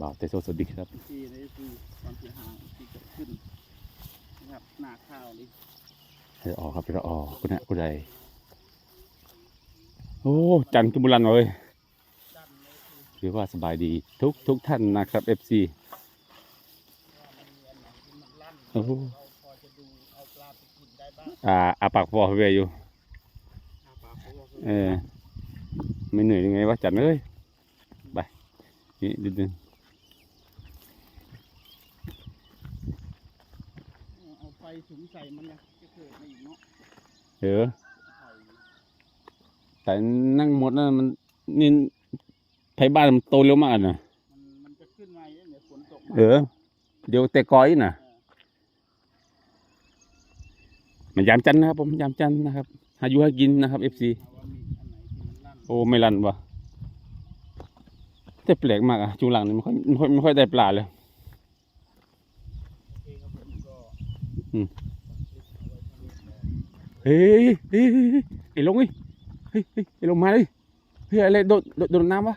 บ่าวแต่โซสวัสดีครับที่นี่คือความเสียหายที่เกิดขึ้นนะครับหน้าข้าวนี่เออออกครับเราออกคุณนะคุณใดโอ้จันทร์กุบุรันเลยดันเลยคือถือว่าสบายดีทุกทุกท่านนะครับ FC ว่ามันมีอันไหนที่มันลั่นโอ้โหเราพอจะดูเอาปลาไปกินได้บ้างอ่าอาปากฟอเวอยู่อาปลาเขาก็คือเออไม่เหนื่อยยังไงวะจันเอ้ยไปนี่ดึง เอาไฟ สุมใส่มันนะจะเกิดมาอีกเนาะๆเออไฟแต่นั่งหมดนะมันนี่ไทยบ้านมันโตเร็วมากนะมันมันจะขึ้นมาเดี๋ยวฝนตกมาเออ เดี๋ยวแต่กอยน่ะมันยามจันทร์นะครับผมยามจันทร์นะครับหาอยู่หากินนะครับ FC เอาว่ามีอันไหนที่มันลั่นโอ้ไม่รันวะแต่แปลกมากอะจูหลังนี่ไม่ค่อยไม่ค่อยไม่ค่อยได้ปลาเลย โอเคครับผมก็ อืม ฝากคลิป เฮ้ยเฮ้ยเฮ้ยเฮ้ยไอ้ลงเฮ้ยเฮ้ยเฮ้ยไอ้ลงมาเลยเฮ้ยอะไรโดดโดดน้ำวะ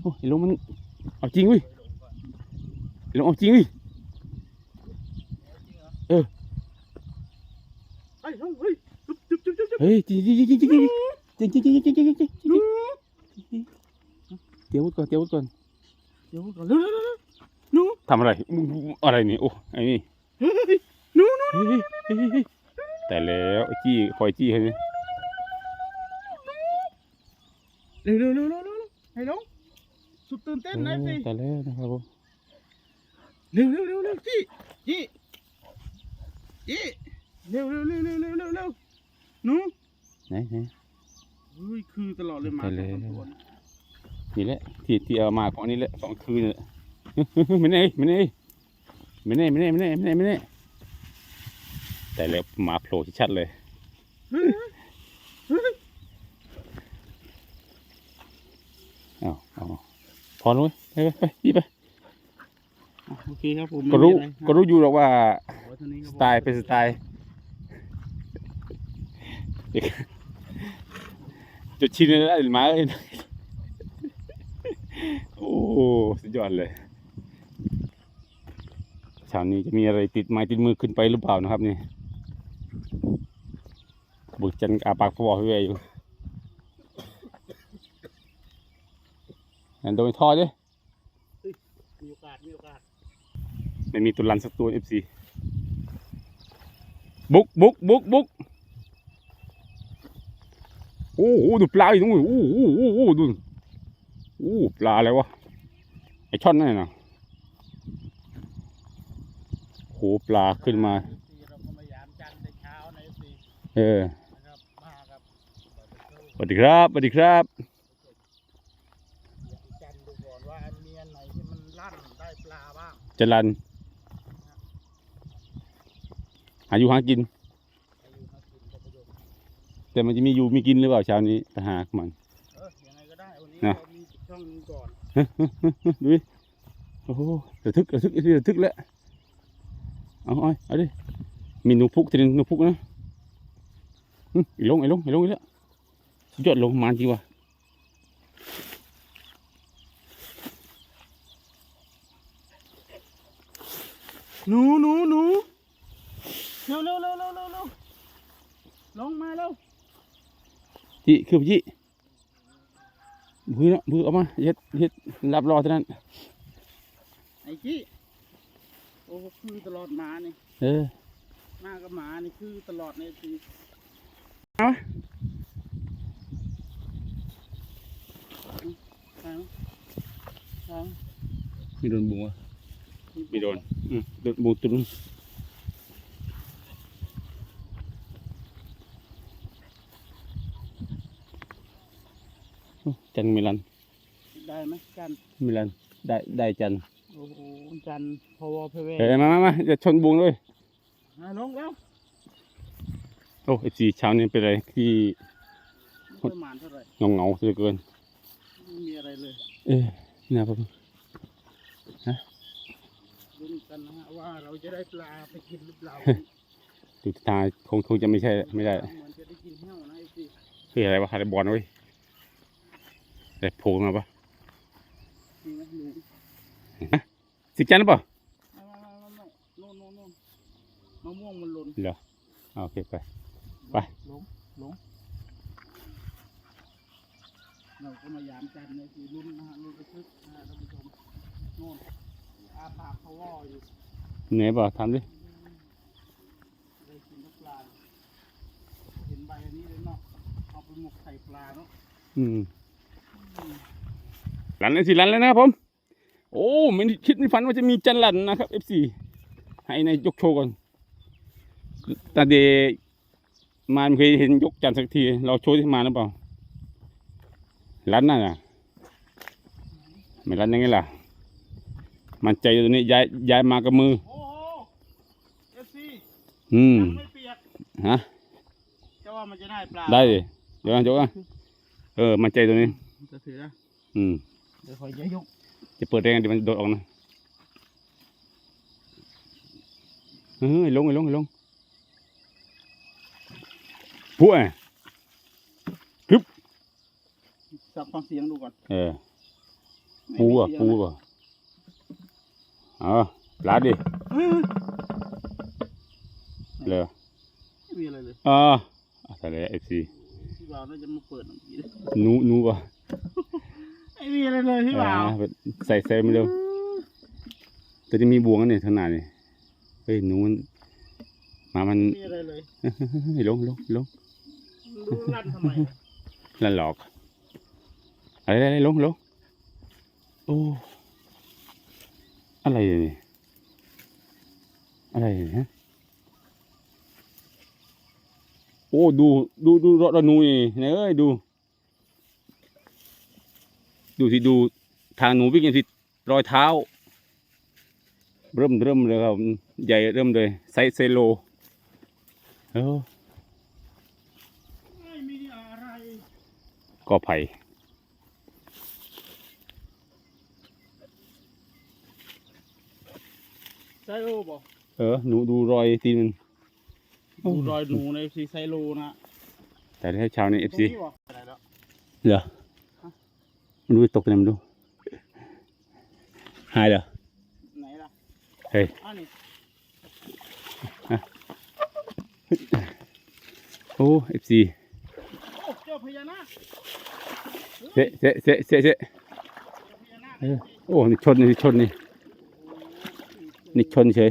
โอ้ไอ้ลงมันเอาจริงว้ยไว้ลงก่อนไอ้ลงเอาจริงเว้ยเอาจริงเอเอไอ้ลงเฮ้ยจุ๊บจุ๊บจุ๊บจุ๊บเฮ้ยจริงจริงจริงจริงจริงจริงจริงจริงจริงจริงจริงจริงจริงเดี๋ยวก่อนเดี๋ยวก่อนเดี๋ยวก่อนเร็วเร็วเร็วนูทำอะไรอะไรนี่โอ้ไอ้นี่เฮ้ย นูหนูเฮ้ยเฮ้ยเฮ้ยเฮ้ยแต่แล้วจี้คอยจี้ให้นี่เร็วเร็วเร็วเร็วเร็วให้ลงสุดตื่นเต้นนะสิแต่แล้วนะครับผมเร็วเร็วเร็วเร็วจี้จี้จี้เร็วเร็วเร็วเร็วเร็วเร็วเร็วนูไหนไหนเฮ้ยคือตลอดเลยมาไปเลยสองตัวนี่แหละที่ที่เอามาของนี่แหละสองคืนนี่แหละไม่แน่ไม่แน่ ไม่แน่ไม่แน่ไม่แน่ไม่แน่ไม่แน่แต่แล้วหมาโผล่ที่ชัดเลยเฮ้ยเฮ้ยเอาเอาพอแล้วเว้ยไปไปไปพี่ไปอะโอเคครับผมก็รู้ไม่มีอะไก็รู้อยู่หรอกว่าเอาไว้เท่านี้คสรับผมไตล์เป็นสไตล์เด็กจะชินเลยนะหมาเอ้ยโอ้สุดยอดเลย เช้านี้จะมีอะไรติดไม้ติดมือขึ้นไปหรือเปล่านะครับนี่บุกจันอาปากพอให้เวยอยู่อันโดนท่อดิมีโอกาสมีโอกาสไม่มีตัวรันสักตัวเอฟซีบุกบุกบุกบุกโอ้โหดูปลาอยู่ตรงนู้นโอ้โหโอ้โหดูโอ้ปลาอะไรวะไอช่อนนั่นน่ะ หูปลาขึ้นมา เออสวัสดีครับสวัสดีครับจรันหาอยู่หากิน แต่มันจะมีอยู่มีกินหรือเปล่าเช้านี้ตาหากมันนะดูดิโอ้โหระทึกระทึกระทึกแล้ว เอาเอาเอาดิมีหนูพุกทีนึงหนูพุกนะหึไอ้ลงไอ้ลงไอ้ลงอีกแล้วสุดยอดลงมาจริงว่ะหนูหนูหนูเร็วเร็วเร็วเร็วเร็วเร็วลงมาเร็วจีคือจีบือเนาะบือเอามาเฮ็ดเฮ็ดรับรอเท่านั้นไอ้จี้ โอ้คือตลอดหมานี่เออหน้ากับหมานี่คือตลอดในทีเอาใช่ไหมใช่ไหมมีโดนบุงวะมีโดนอืมโดนบุงตุ้นโอ้จันมิลัน ได้ไหมจันทร์มิลัน ได้ได้จัน โอ้โหจันทร์พอวอเพเวเฮ้ยมามามาจะชนบุงด้วย อะลงแล้วโอ้ไอซีเช้านี้เป็นอะไรที่ไม่ค่อยหมานเท่าไหร่เงาเงาๆเหลือเกิน ไม่มีอะไรเลยเอ้ยนี่นะผมลุ้นกันนะฮะว่าเราจะได้ปลาไปกินหรือเปล่าดูทางคงคงจะไม่ใช่ไม่ได้เหมือนจะได้กินแห้วนะไอ้สิคืออะไรวะอะไรบอลเว้ยอะไรโผล่มาปะมีไหมหนู สิจันทร์หรือเปล่าไม่นนโน่นโน่นมะม่วงมันหล่นเหรอโอเคไปไปหลงหลงเราก็มายามกันในคือรุ่นนะฮะรุ่นระทึกนะฮะท่านผู้ชมโน่นอาปากเขาว่ออยู่เหนื่อยเปล่าทำดิได้กินทุกปลาเห็นใบอันนี้เลยเนาะเอาไปหมกไข่ปลาเนาะอืมหลันเลยสิหลันแล้วนะครับผม โอ้ไม่ได้คิดไม่ฝันว่าจะมีจันหลันนะครับ FC ให้นายยกโชว์ก่อนตาเดมาไม่เคยเห็นยกจันสักที เราโชว์ที่มาหรือเปล่าหลันน่ะนะไม่หลันยังไงล่ะ มันใจตัวนี้ย้ายย้ายมากับมือโอ้โหเอฟซีอืมไม่เปียกฮะจะว่ามันจะได้ปลาได้ดิเดี๋ยวนะยกอะเออ มันใจตัวนี้จะถือนะอืมเดี๋ยวคอยจะยก จะเปิดแรงเดี๋ยวมันโดดออกนะเฮ้ยลงไอ้ลงไอ้ลงพวกสับฟังเสียงดูก่อน เออไม่ปูอะมีเสียงปูนะอะเออลาดดิเฮ้ยเลยไม่มีอะไรเลยอ่าอะไรเอฟซีพี่บ่าวน่าจะมาเปิดหน่อยหนูหนูป่ะไม่มีอะไรเลยพี่บ่าวอ่าใส่ใส่มาเร็วแต่จะมีบวงอันนี่ทางหน้านี่เฮ้ยหนูมันหมามันไม่มีอะไรเลยเฮ้ยลงลงลงรู้ลั่นทำไมนั่นหลอกอะไรอะไรลงลงโอ้อะไรเนี่ยอะไรเนี่ยฮะโอ้ดูดูดูรถระนูนี่เนี่ยเอ้ยดู ดูสิดูทางหนูวิ่งอย่างสิรอยเท้า เริ่มเริ่มเลยครับ ใหญ่เริ่มเลยไซส์เซโลเออไม่มีอะไรก็ไผ่ไซโลบอกเออ หนูดูรอยตีนมันดูรอยหนูในซีไซโลนะ แต่ให้ชาวในเอฟตรงซีนี้บอกอะไรแล้วเหรอ มันดูตกไปไหนมันดูหายเหรอไหนล่ะเฮ้ยอ้าวนี่โอ้เอฟซีโอ้เจ้าพญานาคเสะเสะเสะเสะเสะเจ้าพญานาคเออโอ้นี่ชนนี่ชนนี่นี่ชนเฉย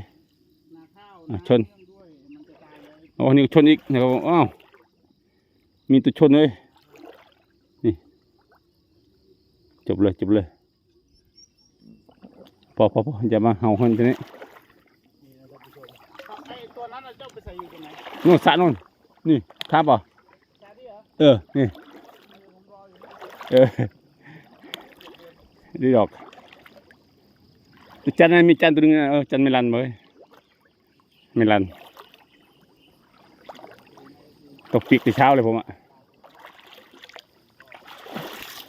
นาข้าวอะนาชนเรื่องด้วยมันจะตายเลยโอ้นี่ชนอีกนะครับอ้าวมีตัวชนเลยนี่จ บเลยจบเลยพอพอพออย่ามาเห่าคนทีนี้นี่นะท่านผู้ชมเอาไอ้ตัวนั้นน่ะเจ้าไปใส่อยู่ตรงไหนนู่นสระนู่นนี่ข้ามเปล่าจาดิเออนี่เออดีดอกจันนั้นมีจันทร์ตัวนึงนะเออจันไม่รันเลยไม่รันตกปีกแต่เช้าเลยผมอะ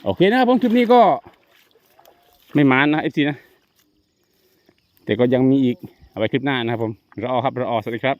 โอเคนะครับผมคลิปนี้ก็ไม่มานนะเอฟซีนะ แต่ก็ยังมีอีก เอาไว้คลิปหน้านะครับผมรอครับรอสวัสดีครับ